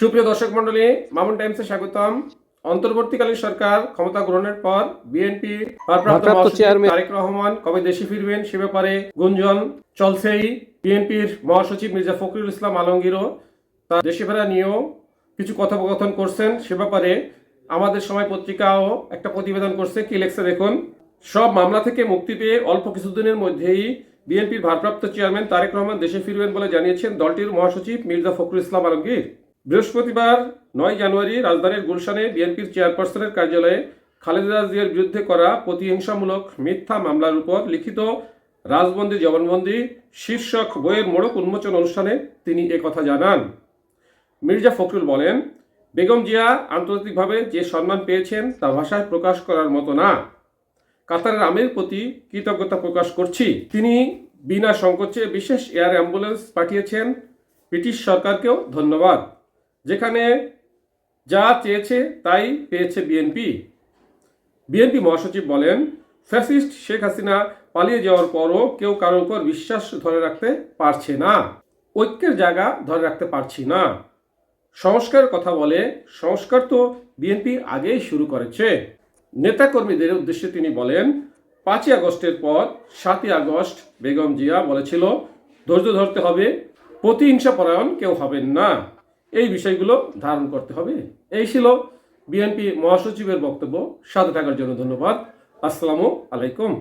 সুপ্রিয় দর্শক মন্ডলী মামুন টাইমসে স্বাগতম। অন্তর্বর্তীকালীন সরকার ক্ষমতা গ্রহণের পর বিএনপি তারেক রহমান কবে দেশে ফিরবেন সে ব্যাপারে গুঞ্জন চলছেই। বিএনপির মহাসচিব মির্জা ফখরুল ইসলাম আলমগীরও তার দেশে ফেরা নিয়েও কিছু কথোপকথন করছেন। সে ব্যাপারে আমাদের সময় পত্রিকাও একটা প্রতিবেদন করছে। কি লেখছে দেখুন? সব মামলা থেকে মুক্তি পেয়ে অল্প কিছুদিনের মধ্যেই বিএনপির ভারপ্রাপ্ত চেয়ারম্যান তারেক রহমান দেশে ফিরবেন বলে জানিয়েছেন দলটির মহাসচিব মির্জা ফখরুল ইসলাম আলমগীর। বৃহস্পতিবার নয় জানুয়ারি রাজধানীর গুলশানে বিএনপির চেয়ারপারসনের কার্যালয়ে খালেদা জিয়ার বিরুদ্ধে করা প্রতিহিংসামূলক মিথ্যা মামলার উপর লিখিত রাজবন্দি, জবানবন্দি, শীর্ষক বইয়ের মোড়ক উন্মোচন অনুষ্ঠানে তিনি কথা জানান। মির্জা ফখরুল বলেন, বেগম জিয়া আন্তর্জাতিকভাবে যে সম্মান পেয়েছেন তা ভাষায় প্রকাশ করার মতো না। কাতারের আমির প্রতি কৃতজ্ঞতা প্রকাশ করছি। তিনি বিনা সংকোচে বিশেষ এয়ার অ্যাম্বুলেন্স পাঠিয়েছেন। ব্রিটিশ সরকারকেও ধন্যবাদ। যেখানে যা চেয়েছে তাই পেয়েছে বিএনপি বিএনপি মহাসচিব বলেন, ফ্যাসিস্ট শেখ হাসিনা পালিয়ে যাওয়ার পরও কেউ কারোর উপর বিশ্বাস ধরে রাখতে পারছে না। ঐক্যের জায়গা ধরে রাখতে পারছি না। সংস্কার কথা বলে, সংস্কার তো বিএনপি আগেই শুরু করেছে। নেতাকর্মীদের উদ্দেশ্যে তিনি বলেন, পাঁচই আগস্টের পর সাতই আগস্ট বেগম জিয়া বলেছিল, ধৈর্য ধরতে হবে প্রতিহিংসা পরায়ণ কেউ হবেন না। এই বিষয়গুলো ধারণ করতে হবে। এই ছিল বিএনপি মহাসচিবের বক্তব্য। সাথে থাকার জন্য ধন্যবাদ। আসসালামু আলাইকুম।